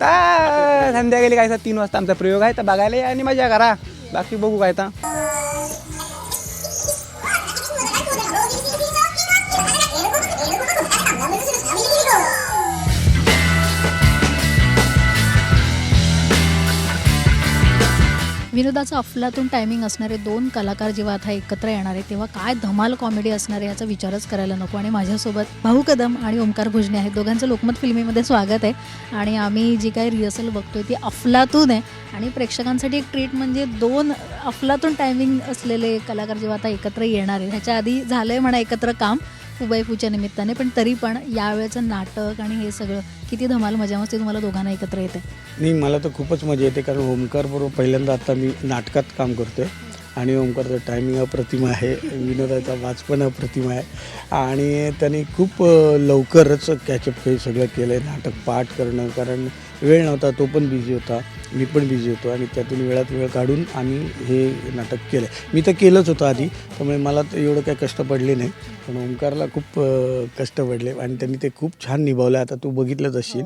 आता संध्याकाळी काय तर तीन वाजता आमचा प्रयोग आहे तर बघायला या आणि मजा करा. बाकी बघू काय तर विनोदाचं अफलातून टायमिंग असणारे दोन कलाकार जेव्हा आता एकत्र येणार आहे तेव्हा काय धमाल कॉमेडी असणार आहे याचा विचारच करायला नको. आणि माझ्यासोबत भाऊ कदम आणि ओंकार भुजने आहेत. दोघांचं लोकमत फिल्मीमध्ये स्वागत आहे. आणि आम्ही जी काही रिहर्सल बघतोय ती अफलातून आहे. आणि प्रेक्षकांसाठी एक ट्रीट म्हणजे दोन अफलातून टायमिंग असलेले कलाकार जेव्हा आता एकत्र येणार आहे ह्याच्या आधी झालं आहे म्हणा एकत्र काम. फुबाईफूच्या निमित्ताने पण तरी पण यावेळेचं नाटक आणि हे सगळं किती धमाल मजा मस्ती तुम्हाला दोघांना एकत्र येते. नाही मला तर खूपच मजा येते कारण ओमकार बरोबर पहिल्यांदा आता मी नाटकात काम करतोय. आणि ओमकारचं टायमिंग अप्रतिम आहे. विनोदाचा वाच पण अप्रतिम आहे. आणि त्यांनी खूप लवकरच कॅचअप काही सगळं केलं आहे नाटक पाठ करणं कारण वेळ नव्हता तो पण बिझी होता. मी पण बिझी होतो आणि त्यातून वेळात वेळ काढून आम्ही हे नाटक केलं मी तर केलंच होतं आधी त्यामुळे मला तर एवढं काही कष्ट पडले नाही. पण ओंकारला खूप कष्ट पडले आणि त्यांनी ते खूप छान निभावलं आता तू बघितलंच असशील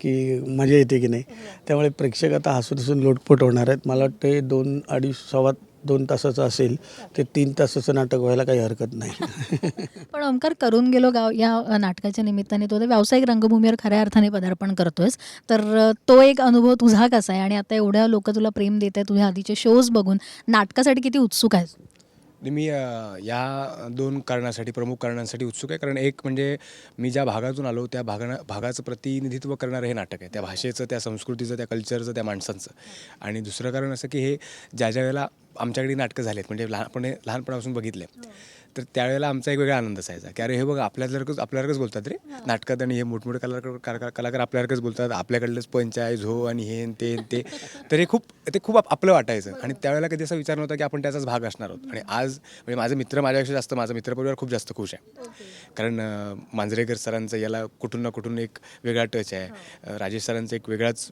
की मजा येते की नाही. त्यामुळे प्रेक्षक आता हसून हसून लोटपोट होणार आहेत. मला वाटतं दोन अडीच सव्वा दोन तासाचं असेल ते तीन तासाचं नाटक व्हायला काही हरकत नाही. पण ओंकार करून गेलो गाव या नाटकाच्या निमित्ताने तो व्यावसायिक रंगभूमीवर खऱ्या अर्थाने पदार्पण करतोयस. तर तो एक अनुभव तुझा कसा आहे? आणि आता एवढ्या लोक तुला प्रेम देत आहे तुझ्या आधीचे शोज बघून नाटकासाठी किती उत्सुक आहेस? मी या दोन कारणासाठी प्रमुख कारणांसाठी उत्सुक आहे. कारण एक म्हणजे मी ज्या भागातून आलो त्या भागा भागाचं प्रतिनिधित्व करणारं हे नाटक आहे. त्या भाषेचं त्या संस्कृतीचं त्या कल्चरचं त्या माणसांचं. आणि दुसरं कारण असं की हे ज्या ज्या वेळेला आमच्याकडे नाटकं झालेत म्हणजे लहानपणे लहानपणापासून बघितले तर त्यावेळेला आमचा एक वेगळा आनंद असायचा. की अरे हे बघ आपल्यासारखंच आपल्यासारखंच बोलतात रे. नाटकात आणि हे मोठमोठे कलाकार कलाकार आपल्यासारखंच बोलतात. आपल्याकडलंच पंच आहे झो आणि हे ते ते. तर हे खूप ते खूप आप- आपलं वाटायचं. आणि त्यावेळेला कधी असा विचार नव्हता की आपण त्याचाच भाग असणार आहोत. आणि आज म्हणजे माझे मित्र माझ्यापेक्षा जास्त माझा मित्रपरिवार खूप जास्त खुश आहे. कारण मांजरेकर सरांचं याला कुठून ना कुठून एक वेगळा टच आहे. राजेश सरांचा एक वेगळाच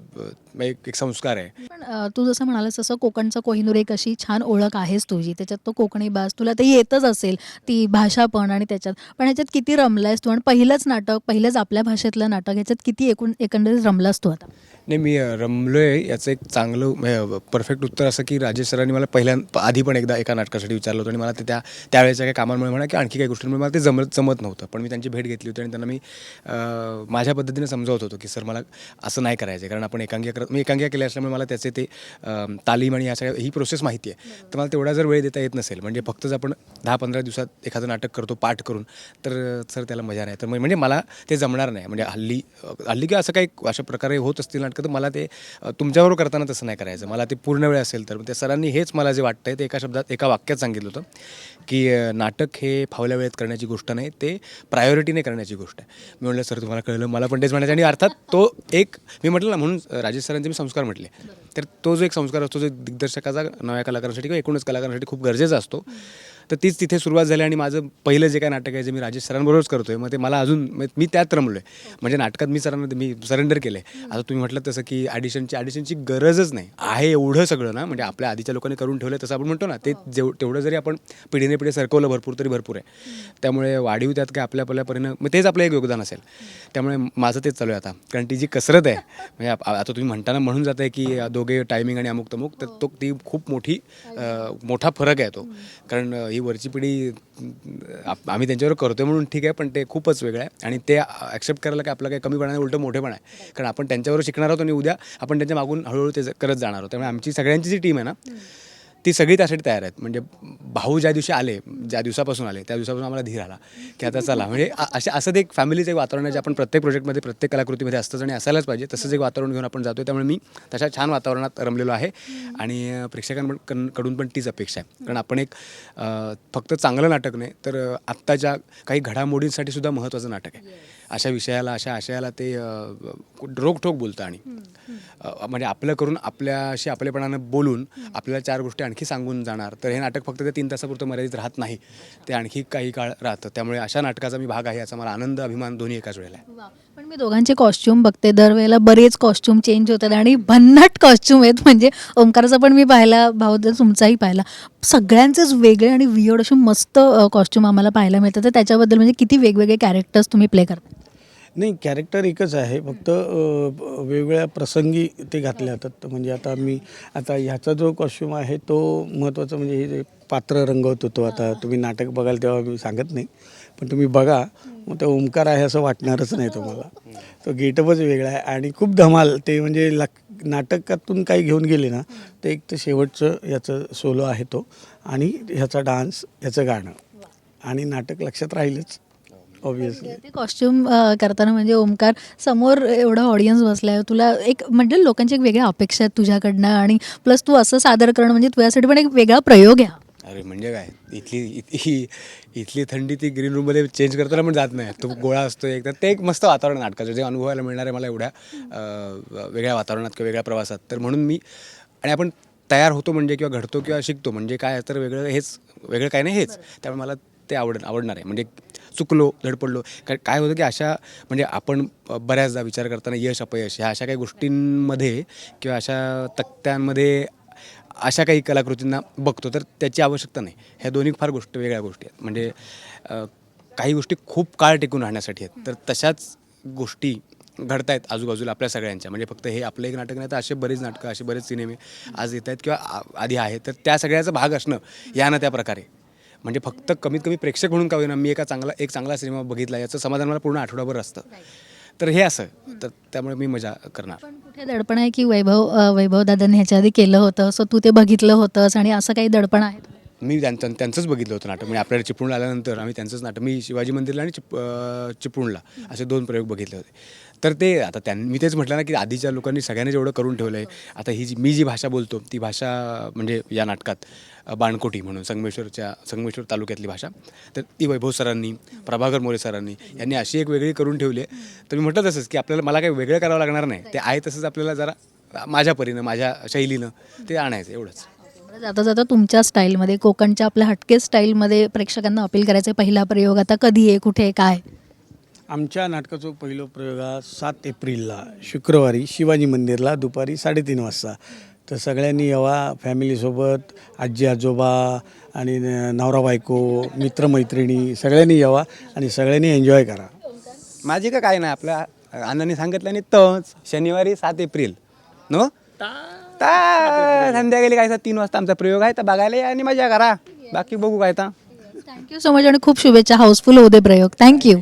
एक संस्कार आहे. पण तू जसं म्हणालास तसं कोकणचा कोहिनूर एक अशी छान ओळख आहेस तुझी. त्याच्यात तो कोकणी बास तुला ते येतच असेल. ती भाषा पण आणि त्याच्यात पण ह्याच्यात किती रमलायस तू? आणि पहिलंच नाटक पहिलंच आपल्या भाषेतलं नाटक ह्याच्यात किती एकूण एकंदरीत रमलास तू आता? नाही मी रमलो आहे याचं एक चांगलं परफेक्ट उत्तर असं की राजेश सरांनी मला पहिल्या आधी पण एकदा एका नाटकासाठी विचारलं होतं आणि मला ते त्या त्यावेळेच्या काही कामांमुळे म्हणा की आणखी काही गोष्टींमुळे मला ते जमत जमत नव्हतं. पण मी त्यांची भेट घेतली होती आणि त्यांना मी माझ्या पद्धतीने समजावत होतो की सर मला असं नाही करायचं आहे कारण आपण एकांगी करत मी एकांगिया केल्या असल्यामुळे मला त्याचे ते तालीम आणि या सगळ्या ही प्रोसेस माहिती आहे. तर मला तेवढा जर वेळ देता येत नसेल म्हणजे फक्तच आपण दहा पंधरा दिवसात एखादं नाटक करतो पाठ करून तर सर त्याला मजा नाही. तर मग- म्हणजे मला ते जमणार नाही. म्हणजे हल्ली हल्ली किंवा असं काही अशा प्रकारे होत असतील नाटकं तर मला ते तुमच्याबरोबर करताना तसं नाही करायचं. मला ते पूर्ण वेळ असेल तर. त्या सरांनी हेच मला जे वाटतंय ते एका शब्दात एका वाक्यात सांगितलं होतं की नाटक हे फावल्या वेळेत करण्याची गोष्ट नाही ते प्रायोरिटीने करण्याची गोष्ट आहे. मी म्हटलं सर तुम्हाला कळलं? मला पण तेच म्हणायचं. आणि अर्थात तो एक मी म्हटलं ना म्हणून राजेश सरांचे मी संस्कार म्हटले. तर तो जो एक संस्कार असतो जो दिग्दर्शकाचा नव्या कलाकारांसाठी किंवा एकूणच कलाकारांसाठी खूप गरजेचा असतो. तर तीच तिथे सुरुवात झाली आणि माझं पहिलं जे काय नाटक आहे जे मी राजेश सरांबरोबरच करतोय मग ते मला अजून मी त्यात रमलो आहे म्हणजे नाटकात मी सरांना मी सरेंडर केलं आहे आता तुम्ही म्हटलं तसं की ॲडिशनची ॲडिशनची गरजच नाही. आहे एवढं सगळं ना म्हणजे आपल्या आधीच्या लोकांनी करून ठेवलं तसं आपण म्हणतो ना ते जेव तेवढं जरी आपण पिढीने पिढी सरकवलं भरपूर तरी भरपूर आहे. त्यामुळे वाढीव त्यात काय आपल्या आपल्यापर्यंत मग तेच आपलं एक योगदान असेल. त्यामुळे माझं तेच चालू आहे आता. कारण ती जी कसरत आहे म्हणजे आता तुम्ही म्हणताना म्हणून जात आहे की दोघे टायमिंग आणि अमुक तमुक तर तो ती खूप मोठी मोठा फरक आहे तो. कारण ही वरची पिढी आप- आम्ही त्यांच्यावर करतोय म्हणून ठीक आहे पण ते खूपच वेगळं आहे. आणि ते ॲक्सेप्ट करायला काय आपलं काही कमीपणा नाही उलटं मोठेपण आहे. कारण आपण त्यांच्यावर शिकणार आहोत आणि उद्या आपण त्यांच्या मागून हळूहळू ते ज- करत जाणार आहोत. त्यामुळे आमची सगळ्यांची जी टीम आहे ना ती सगळी त्यासाठी तयार आहेत. म्हणजे भाऊ ज्या दिवशी आले ज्या दिवसापासून आले त्या दिवसापासून आम्हाला धीर आला की आता चला. म्हणजे असे असं ते एक फॅमिलीचं एक वातावरण आहे जे आपण प्रत्येक प्रोजेक्टमध्ये प्रत्येक कलाकृतीमध्ये असतंच आणि असायलाच पाहिजे. तसंच एक वातावरण घेऊन आपण जातो त्यामुळे मी तशा छान वातावरणात रमलेलो आहे. आणि प्रेक्षकांकडून कडून पण तीच अपेक्षा आहे. कारण आपण एक फक्त चांगलं नाटक नाही तर आत्ताच्या काही घडामोडींसाठी सुद्धा महत्त्वाचं नाटक आहे. अशा विषयाला अशा आशयाला ते अ, रोखठोक बोलतं आणि. म्हणजे आपलं करून आपल्याशी आपलेपणानं बोलून आपल्याला चार गोष्टी आणखी सांगून जाणार. तर हे नाटक फक्त ते तीन तासापुरतं मर्यादित राहत नाही. ते आणखी काही काळ राहतं. त्यामुळे अशा नाटकाचा मी भाग आहे याचा मला आनंद अभिमान दोन्ही एकाच वेळेला आहे. पण मी दोघांचे कॉस्ट्युम बघते. दरवेळेला बरेच कॉस्ट्युम चेंज होतात आणि भन्नाट कॉस्ट्युम आहेत. म्हणजे ओंकारचा पण मी पाहिला भाऊ तुमचाही पाहिला सगळ्यांचेच वेगळे आणि वियर्ड असे मस्त कॉस्ट्युम आम्हाला पाहायला मिळतात. तर त्याच्याबद्दल म्हणजे किती वेगवेगळे कॅरेक्टर्स तुम्ही प्ले करता? नाही कॅरेक्टर एकच आहे. फक्त वेगवेगळ्या प्रसंगी ते घातले जातात. म्हणजे आता मी आता ह्याचा जो कॉस्ट्युम आहे तो महत्त्वाचा म्हणजे हे जे पात्र रंगवत होतो आता. तुम्ही नाटक बघाल तेव्हा मी सांगत नाही. पण तुम्ही बघा मग ते ओंकार आहे असं वाटणारच नाही तुम्हाला. तो गेटअपच वेगळा आहे. आणि खूप धमाल. ते म्हणजे लक नाटकातून काही घेऊन गेले ना ते एक तर शेवटचं याचं सोलो आहे तो. आणि ह्याचा डान्स ह्याचं गाणं. आणि नाटक लक्षात राहीलच. ऑब्विसली ते कॉस्ट्युम करताना म्हणजे ओमकार समोर एवढा ऑडियन्स बसलाय. तुला एक म्हणजे लोकांची एक वेगळ्या अपेक्षा आहेत तुझ्याकडनं आणि प्लस तू असं सादर करणं म्हणजे तुझ्यासाठी पण एक वेगळा प्रयोग आहे. अरे म्हणजे काय? इथली इथली इथली थंडी ती ग्रीन रूममध्ये चेंज करताना पण जात नाही. तो गोळा असतो एक तर ते एक मस्त वातावरण नाटकाचं. जे अनुभवायला मिळणार आहे मला एवढ्या वेगळ्या वातावरणात किंवा वेगळ्या प्रवासात. तर म्हणून मी आणि आपण तयार होतो म्हणजे किंवा घडतो किंवा शिकतो म्हणजे काय तर वेगळं हेच वेगळं काय नाही हेच. त्यामुळे मला ते आवड आवडणार. आहे म्हणजे चुकलो धडपडलो. काय काय होतं की अशा म्हणजे आपण बऱ्याचदा विचार करताना यश अपयश ह्या अशा काही गोष्टींमध्ये किंवा अशा तक्त्यांमध्ये अशा काही कलाकृतींना बघतो तर त्याची आवश्यकता नाही. ह्या दोन्ही फार गोष्ट वेगळ्या गोष्टी आहेत. म्हणजे काही गोष्टी खूप काळ टिकून राहण्यासाठी आहेत. तर तशाच गोष्टी घडत आहेत आजूबाजूला आपल्या सगळ्यांच्या. म्हणजे फक्त हे आपलं एक नाटक नाही तर असे बरेच नाटकं असे बरेच सिनेमे आज येत आहेत किंवा आ- आधी आहेत. तर त्या सगळ्याचा भाग असणं या ना त्या प्रकारे. म्हणजे फक्त कमीत कमी प्रेक्षक म्हणून का होईना मी एका चांगला एक चांगला सिनेमा बघितला याचं समाधान मला पूर्ण आठवडाभर असतं. तर हे असं तर त्यामुळे मी मजा करणार. कुठे दडपण आहे की वैभव वैभव दादांनी ह्याच्या आधी केलं होतं सो तू ते बघितलं होतंस आणि असं काही दडपण आहे? मी त्यांचं त्यांचंच बघितलं होतं नाटक. म्हणजे आपल्याला चिपळूण आल्यानंतर आम्ही त्यांचंच नाटक मी शिवाजी मंदिरला आणि चिप चिपळूणला असे दोन प्रयोग बघितले होते. तर ते आता त्यां मी तेच म्हटलं ना की आधीच्या लोकांनी सगळ्यांनी जेवढं करून ठेवलं आहे आता ही जी मी जी भाषा बोलतो ती भाषा म्हणजे या नाटकात बाणकोटी म्हणून संगमेश्वरच्या संगमेश्वर तालुक्यातली भाषा. तर ती वैभव सरांनी प्रभाकर मोरे सरांनी यांनी अशी एक वेगळी करून ठेवली आहे. तर मी म्हटलं तसंच की आपल्याला मला काही वेगळं करावं लागणार नाही. ते आहे तसंच आपल्याला जरा माझ्या परीनं माझ्या शैलीनं ते आणायचं एवढंच. जाता जाता तुमच्या स्टाईलमध्ये कोकणच्या आपल्या हटके स्टाईलमध्ये प्रेक्षकांना अपील करायचं पहिला प्रयोग आता कधी आहे कुठे आहे, काय? आमच्या नाटकाचा पहिला प्रयोग हा सात एप्रिलला शुक्रवारी शिवाजी मंदिरला दुपारी साडेतीन वाजता. तर सगळ्यांनी यावा फॅमिलीसोबत आजी आजोबा आणि न- नवरा बायको मित्रमैत्रिणी सगळ्यांनी यावा आणि सगळ्यांनी एन्जॉय करा. माझी का काय नाही आपल्या अण्णांनी सांगितलं आणि तच शनिवारी सात एप्रिल. नो? ता. संध्याकाळी काय तीन वाजता आमचा प्रयोग आहे तर बघायला या आणि मजा करा. बाकी बघू काय तर. थँक्यू सो मच आणि खूप शुभेच्छा हाऊसफुल होऊ दे प्रयोग. थँक्यू